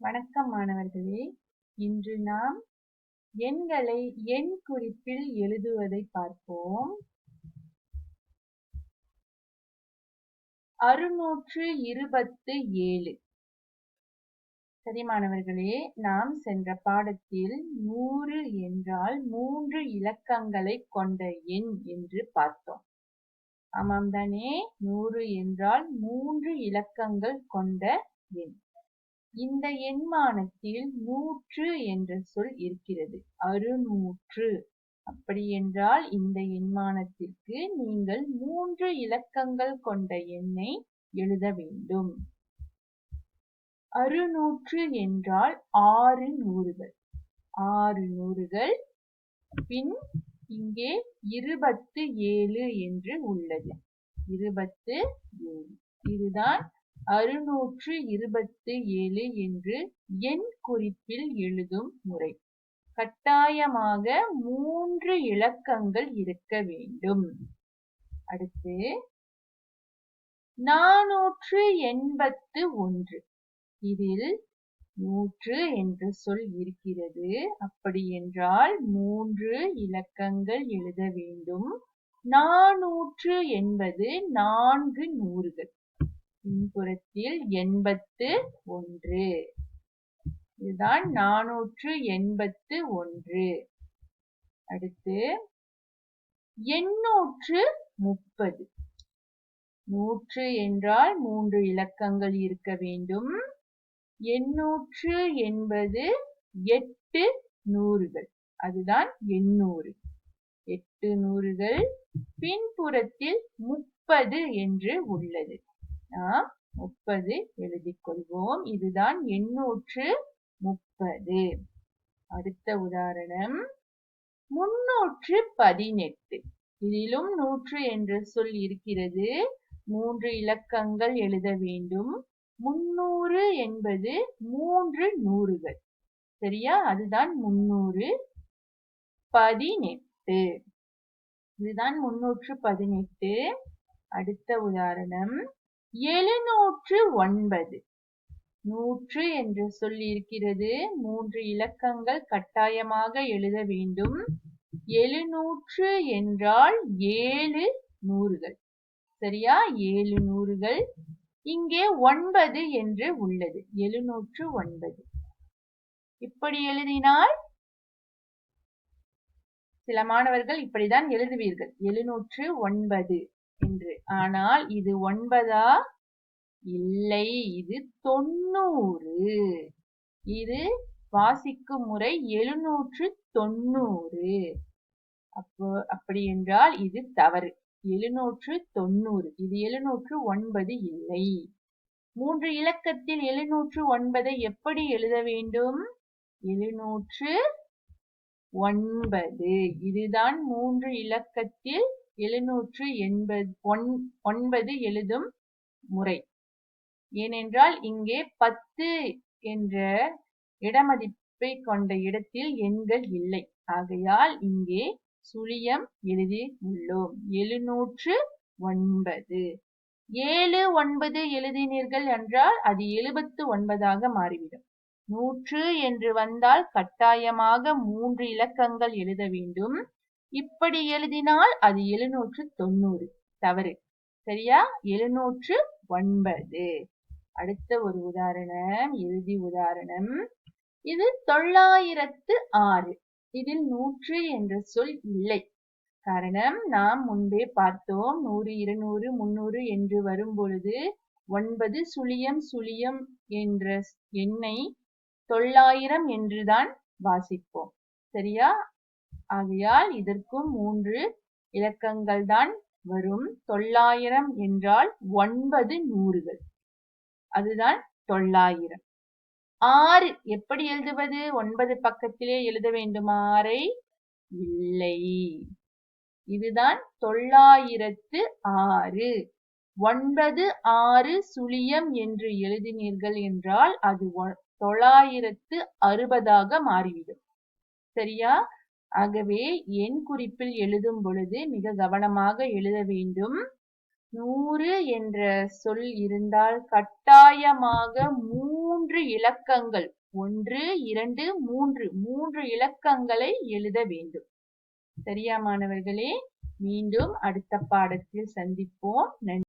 வணக்கம் மாணவர்களே. இன்று நாம் எண்களை எண் குறிப்பில் எழுதுவதை பார்ப்போம். அறுநூற்று இருபத்து ஏழு. சரி மாணவர்களே நாம் சென்ற பாடத்தில் நூறு என்றால் மூன்று இலக்கங்களை கொண்ட எண் என்று பார்த்தோம். ஆமாம் தானே நூறு என்றால் மூன்று இலக்கங்கள் கொண்ட எண். இந்த எண்மானத்தில் நூற்று என்ற சொல் இருக்கிறது. அறுநூற்று. அப்படி என்றால் இந்த எண்மானத்திற்கு நீங்கள் மூன்று இலக்கங்கள் கொண்ட எண்ணை எழுத வேண்டும். அறுநூற்று என்றால் ஆறு நூறுகள். ஆறு நூறுகள். பின் இங்கே இருபத்து ஏழு என்று உள்ளது. இருபத்து ஏழு. இதுதான் அறுநூற்று இருபத்து ஏழு என்று எண் குறிப்பில் எழுதும் முறை. கட்டாயமாக மூன்று இலக்கங்கள் இருக்க வேண்டும். அடுத்து நாநூற்று எண்பத்து ஒன்று. இதில் நூற்று என்ற சொல் இருக்கிறது. அப்படி என்றால் மூன்று இலக்கங்கள் எழுத வேண்டும். நாநூற்று என்பது நான்கு நூறுகள். பின்புறத்தில் எண்பத்து ஒன்று. இதுதான் நானூற்று எண்பத்து ஒன்று. அடுத்து எண்ணூற்று முப்பது. நூற்று என்றால் மூன்று இலக்கங்கள் இருக்க வேண்டும். எண்ணூற்று என்பது எட்டு நூறுகள். அதுதான் எண்ணூறு. எட்டு நூறுகள் பின்புறத்தில் முப்பது என்று உள்ளது. நாம் முப்பது எழுதிக் கொள்வோம். இதுதான் எண்ணூற்று முப்பது. அடுத்த உதாரணம். முன்னூற்று பதினெட்டு. இதிலும் நூற்று என்ற சொல் இருக்கிறது. மூன்று இலக்கங்கள் எழுத வேண்டும். முன்னூறு என்பது மூன்று நூறுகள். சரியா? அதுதான் முன்னூறு பதினெட்டு. இதுதான் முன்னூற்று பதினெட்டு. அடுத்த உதாரணம். எழுநூற்று ஒன்பது. நூற்று என்று சொல் இருக்கிறது மூன்று இலக்கங்கள் கட்டாயமாக எழுத வேண்டும். எழுநூற்று என்றால் ஏழு நூறுகள். சரியா? ஏழு நூறுகள். இங்கே ஒன்பது என்று உள்ளது. எழுநூற்று ஒன்பது. இப்படி எழுதினால் சில மாணவர்கள் இப்படிதான் எழுதுவீர்கள். எழுநூற்று ஒன்பது. என்று. ஆனால் இது ஒன்பதா? இல்லை இது தொண்ணூறு. இது வாசிக்கும் முறை எழுநூற்று தொண்ணூறு. அப்போ அப்படி என்றால் இது தவறு. எழுநூற்று தொண்ணூறு. இது எழுநூற்று ஒன்பது இல்லை. மூன்று இலக்கத்தில் எழுநூற்று ஒன்பதை எப்படி எழுத வேண்டும்? எழுநூற்று ஒன்பது. இதுதான் மூன்று இலக்கத்தில் எழுநூற்று எண்பது ஒன் ஒன்பது எழுதும் முறை. ஏனென்றால் இங்கே பத்து என்ற இடமதிப்பை கொண்ட இடத்தில் எண்கள் இல்லை. ஆகையால் இங்கே சுழியம் எழுதி உள்ளோம் எழுநூற்று ஒன்பது. ஏழு ஒன்பது எழுதினீர்கள் என்றால் அது எழுபத்து ஒன்பதாக மாறிவிடும். நூற்று என்று வந்தால் கட்டாயமாக மூன்று இலக்கங்கள் எழுத வேண்டும். இப்படி எழுதினால் அது எழுநூற்று தொண்ணூறு. தவறு. சரியா? எழுநூற்று ஒன்பது. அடுத்த ஒரு உதாரணம். இறுதி உதாரணம். இது தொள்ளாயிரத்து ஆறு. இதில் நூற்று என்ற சொல் இல்லை. காரணம் நாம் முன்பே பார்த்தோம். நூறு இருநூறு முன்னூறு என்று வரும் பொழுது ஒன்பது சுழியம் சுழியம் என்ற எண்ணை தொள்ளாயிரம் என்றுதான் வாசிப்போம். சரியா? ஆகையால் இதற்கும் மூன்று இலக்கங்கள் தான் வரும். தொள்ளாயிரம் என்றால் ஒன்பது நூறுகள். அதுதான் தொள்ளாயிரம். ஆறு எப்படி எழுதுவது? ஒன்பது பக்கத்திலே எழுத வேண்டும். ஆறை இல்லை. இதுதான் தொள்ளாயிரத்து ஆறு. ஒன்பது ஆறு சுழியம் என்று எழுதினீர்கள் என்றால் அது தொள்ளாயிரத்து அறுபதாக மாறிவிடும். சரியா? ஆகவே எண் குறிப்பில் எழுதும் பொழுது மிக கவனமாக எழுத வேண்டும். நூறு என்ற சொல் இருந்தால் கட்டாயமாக மூன்று இலக்கங்கள் ஒன்று இரண்டு மூன்று மூன்று இலக்கங்களை எழுத வேண்டும். சரியா மாணவர்களே? மீண்டும் அடுத்த பாடத்தில் சந்திப்போம். நன்றி.